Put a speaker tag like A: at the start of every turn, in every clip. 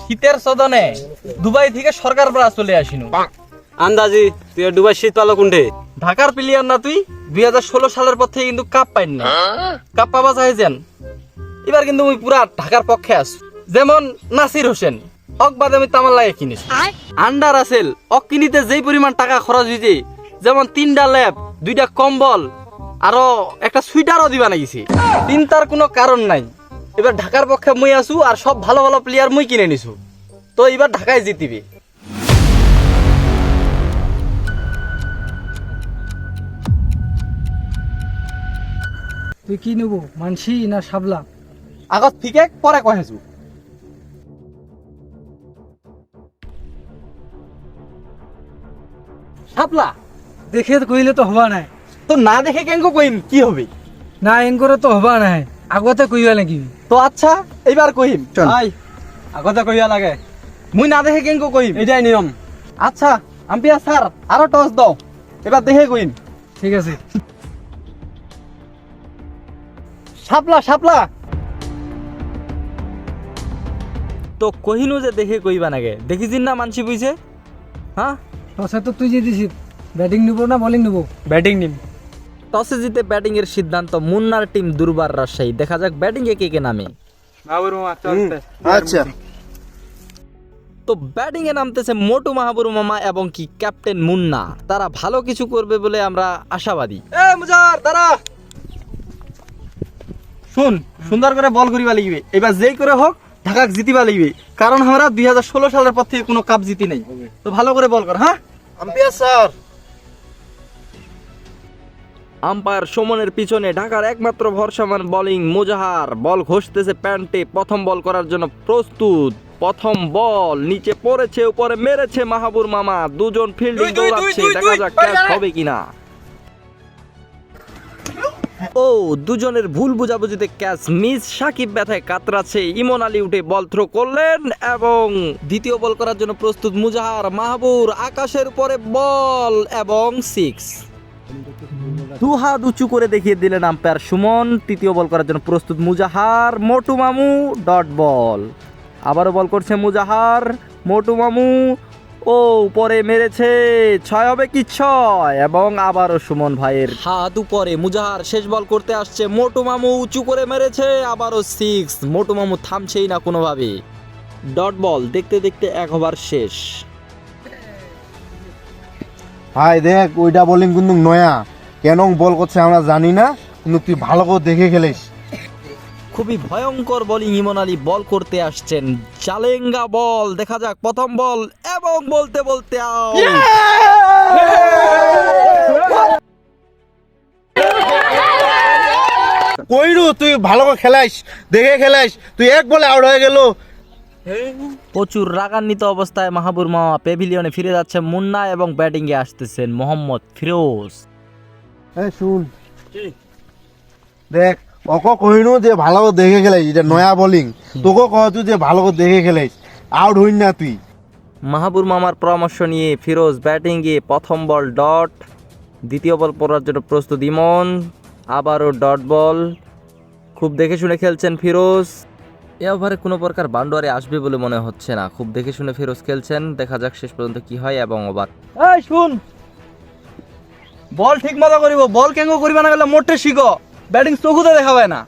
A: শীতের সদনে দুবাই থেকে সরকার পাড়া চলে আসিনু।
B: আন্দাজি তুই ডুবাই শীত পালো কোনঠে
A: ঢাকার প্লেয়ার না তুই? দুই হাজার ষোলো সালের পর থেকে কিন্তু কাপ পাইন না কাপ পাবা চাইছেন এবার কিন্তু মুই পুরা ঢাকার পক্ষে আস যেমন নাসির হোসেন অক বাদে আমি তামার লাগে কিনিস আন্ডার আসেল অক কিনিতে যেই পরিমাণ টাকা খরচ হয়েছে যেমন তিনটা ল্যাব দুইটা কম্বল আরও একটা সুইটারও দিবা নাগিছি। চিন্তার কোনো কারণ নাই। এবার ঢাকার পক্ষে মুই আসু আর সব ভালো ভালো প্লেয়ার মুই কিনে নিছু। তো এবার ঢাকায় জিতিবি।
C: তুই কি নেব মানসি না সাবলা
A: আগত ফিকে পরে কহেছু সাপলা
C: দেখে তো কইলে তো হবা নাই।
A: তো না দেখে কেন কইম কি হবে?
C: না এন করে তো হবা নাই। আগতে কইবা নাকি
A: তো আচ্ছা এইবার কহিম।
B: আই আগতে কইয়া লাগে।
A: মুই না দেখে কেন কইম
B: এটাই নিয়ম।
A: আচ্ছা আম্পিয়া স্যার আরও টস দাও। এবার দেখে কইম।
C: ঠিক আছে।
A: সাপলা সাপলা তো কহিনু যে দেখে কইবা নাগে। দেখিছিন না মানসি বুঝছে হ্যাঁ
C: টসে তো তুই যে দিছিস ব্যাটিং নিব না বোলিং নিব।
B: ব্যাটিং নিম।
A: টসে জিতে ব্যাটিং এর সিদ্ধান্ত মুন্নার টিম দুর্বার রাজশাহী। দেখা যাক ব্যাটিং এ কে কে নামে।
B: আচ্ছা।
A: তো ব্যাটিং এ নামতেছে মোটু মাহাবুর মামা এবং কি ক্যাপ্টেন মুন্না। তারা ভালো কিছু করবে বলে আমরা আশাবাদী। এ মুজার দাঁড়া। শুন সুন্দর করে বল করিবা লিখবে এবার যেই করে হোক ঢাকা জিতিবা লিখবে কারণ আমরা দুই হাজার ষোলো সালের পর থেকে কোনো কাপ জিতি নাই। তো ভালো করে বল কর হ্যাঁ?
B: Ampere sir.
A: আম্পায়ার সুমনের পিছনে ঢাকার একমাত্র ভরসামান বোলিং মুজাহার। বল ঘষতেছে প্যান্টে প্রথম বল করার জন্য প্রস্তুত। প্রথম বল নিচে পড়েছে উপরে মেরেছে মাহাবুর মামা। দুজন ফিল্ডিং দৌড়াচ্ছে দেখা যাক ক্যাচ হবে কিনা। ও দুজনের ভুল বুঝাবুঝিতে ক্যাচ মিস সাকিব ব্যথায় কাতরাচ্ছে। ইমন আলী উঠে বল থ্রো করলেন এবং দ্বিতীয় বল করার জন্য প্রস্তুত মুজাহার মাহবুর। আকাশের উপরে বল এবং সিক্স দু হাত উঁচু করে দেখিয়ে দিলেন আম্পায়ার সুমন। তৃতীয় বল করার জন্য প্রস্তুত মুজাহার মোটু মামু ডট বল আবারও বল করছে মুজাহার মোটু মামু। ও, উপরে মেরেছে, ছয় হবে কি ছয়? এবং আবারও সুমন ভাইয়ের হাত উপরে। মুজাহার শেষ বল করতে আসছে, মোটু মামু উঁচু করে মেরেছে, আবারও সিক্স মোটু মামু থামছেই না কোনোভাবে ডট বল দেখতে দেখতে এক ওভার শেষ।
D: ভাই, দেখ, ওইটা বোলিং কিন্তু নয়া। কেন বল করছে আমরা জানি না কিন্তু তুই ভালো করে দেখে খেলিস।
A: খুবই ভয়ঙ্কর বোলিং ইমন আলী বল করতে আসছেন। চালেঙ্গা বল দেখা যাক প্রথম বল এবং বলতে বলতে।
D: কইরু তুই ভালো করে খেলাইস দেখে খেলাইস তুই এক বলে আউট হয়ে গেল।
A: প্রচুর রাগান্বিত অবস্থায় মাহাবুর মামা পেভিলিয়নে ফিরে যাচ্ছে মুন্না এবং ব্যাটিং এ আসতেছেন মোহাম্মদ ফিরোজ।
D: এই শুন। দেখ ওকে কইনু যে ভালো করে দেখে খেলাইস এটা নয়া বোলিং তোকে কহ তুই যে ভালো করে দেখে খেলাইস আউট হইন না তুই।
A: মাহবুর মামার পরামর্শ নিয়ে ফিরোজ ব্যাটিং এ প্রথম বল ডট দ্বিতীয় বল পড়ার জন্য প্রস্তুত ইমন আবারও ডট বল খুব দেখে শুনে খেলছেন ফিরোজ। এ ওভারে কোনো প্রকার বান্ডোয়ারে আসবে বলে মনে হচ্ছে না। খুব দেখে শুনে ফিরোজ খেলছেন। দেখা যাক শেষ পর্যন্ত কি হয় এবং ওভার। এই শুন বল ঠিক মতো করিব, বল কেঙ্গো করিবা না গেলে মোটে শিখো, ব্যাটিং চকুতে দেখাবে না।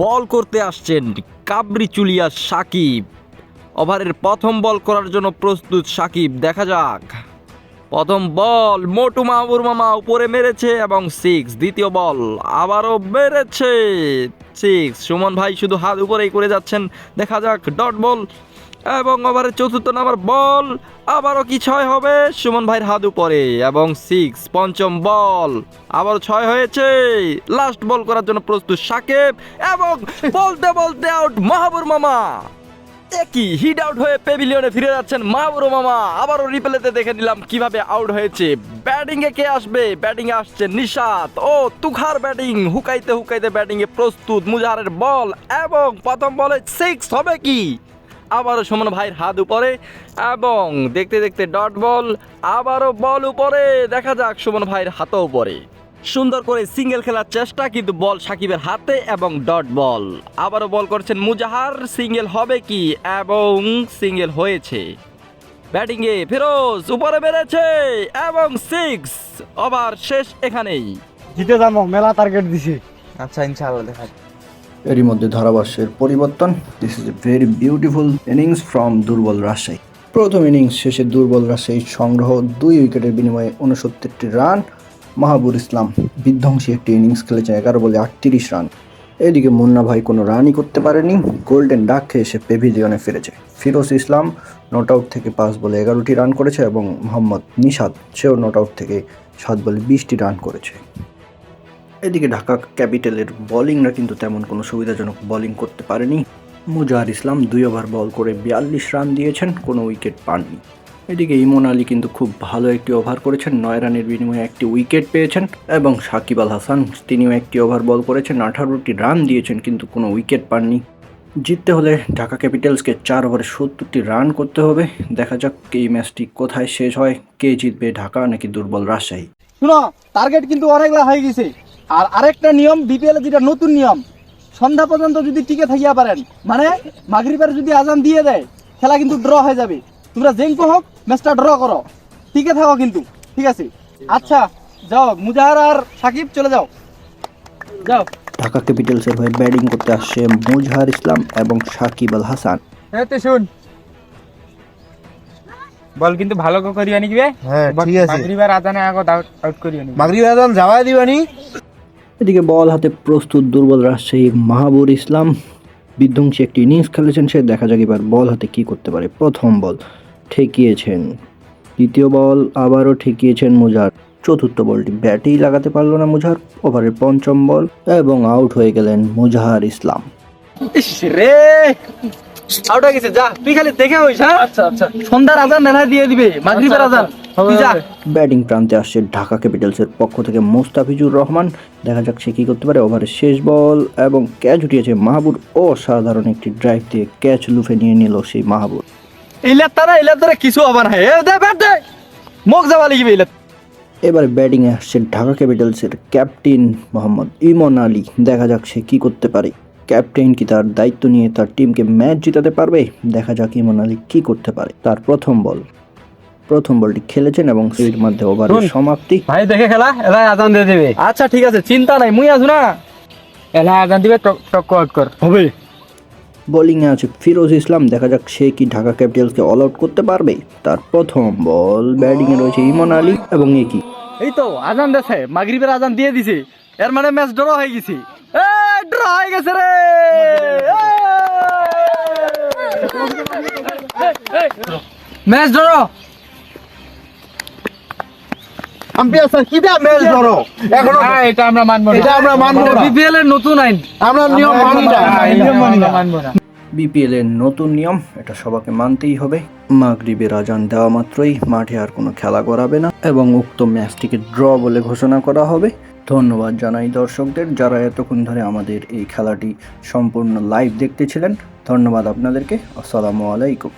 A: বল করতে আসছেন কাবরি চুলিয়া সাকিব। ওভারের প্রথম বল করার জন্য প্রস্তুত সাকিব, দেখা যাক। প্রথম বল মোটু মাহবুর মামা উপরে মেরেছে এবং সিক্স, দ্বিতীয় বল আবারও মেরেছে। সিক্স, সুমন ভাই শুধু হাত উপরেই করে যাচ্ছেন, দেখা যাক, ডট বল এবং ওভারের চতুর্থ নাম্বার বল আবারও কি ছয় হবে? সুমন ভাইয়ের হাত উপরে এবং সিক্স পঞ্চম বল। আবার ছয় হয়েছে। লাস্ট বল করার জন্য প্রস্তুত সাকিব এবং বলতে বলতে আউট মাহবুর মামা। একই হিট আউট হয়ে পেভিলিয়নে ফিরে যাচ্ছেন মাহবুর মামা। আবারও রিপ্লেতে দেখে নিলাম কীভাবে আউট হয়েছে। ব্যাটিং এ কে আসবে? ব্যাটিং এ আসছে নিশাত। ও তুখার ব্যাটিং হুকাইতে হুকাইতে ব্যাটিং এ প্রস্তুত মুজাহারের বল এবং প্রথম বলে সিক্স হবে কি? আবারও সুমন ভাইয়ের হাত উপরে এবং দেখতে দেখতে ডট বল আবারও বল উপরে। দেখা যাক সুমন ভাইয়ের হাতও উপরে। সুন্দর করে সিঙ্গেল খেলার চেষ্টা কিন্তু বল সাকিবের হাতে এবং ডট বল। আবারও বল করছেন মুজাহার সিঙ্গেল হবে কি এবং সিঙ্গেল হয়েছে। ব্যাটিংয়ে ফিরোজ উপরে বেড়েছে এবং সিক্স ওভার শেষ এখানেই।
B: জিতে যাব মেলা টার্গেট দিছি।
A: আচ্ছা ইনশাআল্লাহ দেখা
E: এরই মধ্যে ধারাভাষ্যের পরিবর্তন। This is a very beautiful innings from দুর্বল রাজশাহী প্রথম ইনিংস শেষে দুর্বল রাজশাহীর সংগ্রহ দুই উইকেটের বিনিময়ে উনসত্তরটি রান। মাহাবুর ইসলাম বিধ্বংসী একটি ইনিংস খেলেছেন, এগারো বলে আটত্রিশ রান। এদিকে মুন্না ভাই কোনো রানই করতে পারেনি। গোল্ডেন ডাক খেয়ে সে পেভিলিয়নে ফিরেছে। ফিরোজ ইসলাম নট আউট থেকে পাঁচ বলে এগারোটি রান করেছে এবং মোহাম্মদ নিশাদ, সেও নট আউট থেকে সাত বলে বিশটি রান করেছে। এদিকে ঢাকা ক্যাপিটালের বোলিংরা কিন্তু তেমন কোনো সুবিধাজনক বোলিং করতে পারেনি। মুজাহার ইসলাম দুই ওভার বল করে বিয়াল্লিশ রান দিয়েছেন, কোনো উইকেট পাননি। এদিকে ইমন আলী কিন্তু খুব ভালো একটি ওভার করেছেন, নয় রানের বিনিময়ে একটি উইকেট পেয়েছেন এবং সাকিব আল হাসান তিনিও একটি ওভার বল করেছেন, আঠারোটি রান দিয়েছেন কিন্তু কোনো উইকেট পাননি। জিততে হলে ঢাকা ক্যাপিটালসকে চার ওভারে সত্তরটি রান করতে হবে। দেখা যাক এই ম্যাচটি কোথায় শেষ হয়, কে জিতবে, ঢাকা নাকি দুর্বল রাজশাহী?
C: শুনো টার্গেট কিন্তু অনেকলা হয়ে গেছে। আর আরেকটা নিয়ম বিপিএল যেটা নতুন নিয়ম সন্ধ্যা পর্যন্ত যদি টিকে থাকিয়া পারেন মানে মাগরিবের যদি আজান দিয়ে দেয় খেলা কিন্তু ড্র হয়ে যাবে। তোমরা জেঙ্কো হোক ম্যাচটা ড্র করো। টিকে থাকো কিন্তু ঠিক আছে? আচ্ছা যাও মুজাহার আর সাকিব চলে যাও। যাও।
E: ঢাকা ক্যাপিটালসের হয়ে ব্যাটিং করতে আসছে মুজহার ইসলাম এবং সাকিব আল হাসান।
F: হ্যাঁ তো শুন। বল কিন্তু ভালো করে করিও নিবে।
D: হ্যাঁ ঠিক আছে।
F: মাগরিবার আজানে আগত আউট করিও নিবে।
D: মাগরিব আজান যাওয়াই দিবানি।
E: এদিকে বল হাতে প্রস্তুত দুর্বল রাজশাহী মাহাবুর ইসলাম। বিধ্বংসী একটি ইনিংস খেলেছেন সে দেখা যাক এবার বল হাতে কি করতে পারে। প্রথম বল ঠেকিয়েছেন। দ্বিতীয় বল আবারও ঠেকিয়েছেন মুজার। চতুর্থ বলটি ব্যাটেই লাগাতে পারল না মুজার ওভারের পঞ্চম বল এবং আউট হয়ে গেলেন মুজাহার ইসলাম।
C: রে! আউট হয়ে গেছে যা তুই খালি দেখে হইস হ্যাঁ? আচ্ছা আচ্ছা। সন্ধ্যার আজান নেলা দিয়ে দিবে মাগরিবের আজান তুই যা
E: ব্যাটিং প্রান্তে আসছে ঢাকা ক্যাপিটালসের পক্ষ থেকে মোস্তাফিজুর রহমান। দেখা যাক সে কী করতে পারে। ওভারের শেষ বল এবং ক্যাচ উঠিয়েছে মাহবুর অসাধারণ একটি ড্রাইভ দিয়ে ক্যাচ লুফে নিয়ে নিল সেই মাহবুর
C: ইলাত তারা ইলাত তারা কিছু হবার না। এ দে ব্যাট দে। মুখ যাওয়া লিখবে ইলাত
E: এবার ব্যাটিংয়ে আসছে ঢাকা ক্যাপিটালসের ক্যাপ্টেন মোহাম্মদ ইমন আলী। দেখা যাক সে কী করতে পারে। ক্যাপ্টেন কি তার দায়িত্ব নিয়ে তার টিমকে ম্যাচ জিতাতে পারবে? দেখা যাক ইমন আলী কী করতে পারে। তার প্রথম বল। প্রথম বলটি খেলেছেন এবং এর মধ্যে ওভারের সমাপ্তি
B: ভাই দেখে খেলা এলাই আজান দিয়ে দেবে
C: আচ্ছা ঠিক আছে চিন্তা নাই মুই আছো না
F: এলা আজান দিবে টক- টক আউট কর
B: হবে
E: বোলিংয়ে আছে ফিরোজ ইসলাম দেখা যাক সে কি ঢাকা ক্যাপিটালসকে অল আউট করতে পারবে তার প্রথম বল ব্যাটিংয়ে রয়েছে ইমন আলী এবং একি
C: এই তো আজান দেছে মাগরিবের আজান দিয়ে দিছে এর মানে ম্যাচ ড্র হয়ে গেছে এ ড্র হয়ে গেছে রে ম্যাচ ড্র
D: আম্পায়ার স্যার কি দেয়া ম্যাচ ধরো?
F: এখনও এটা আমরা মানবো না।
D: এটা আমরা মানবো না।
C: বিপিএল এর নতুন আইন।
D: আমরা নিয়ম মানি
F: না। এটা আমরা মানবো না।
E: বিপিএল এর নতুন নিয়ম এটা সবাইকে মানতেই হবে। মাগরিবের আজান দেওয়া মাত্রই মাঠে আর কোনো খেলা করাবে না এবং উক্ত ম্যাচটিকে ড্র বলে ঘোষণা করা হবে। ধন্যবাদ জানাই দর্শকদের যারা এতক্ষণ ধরে আমাদের এই খেলাটি সম্পূর্ণ লাইভ দেখতেছিলেন ধন্যবাদ আপনাদেরকে। আসসালামু আলাইকুম।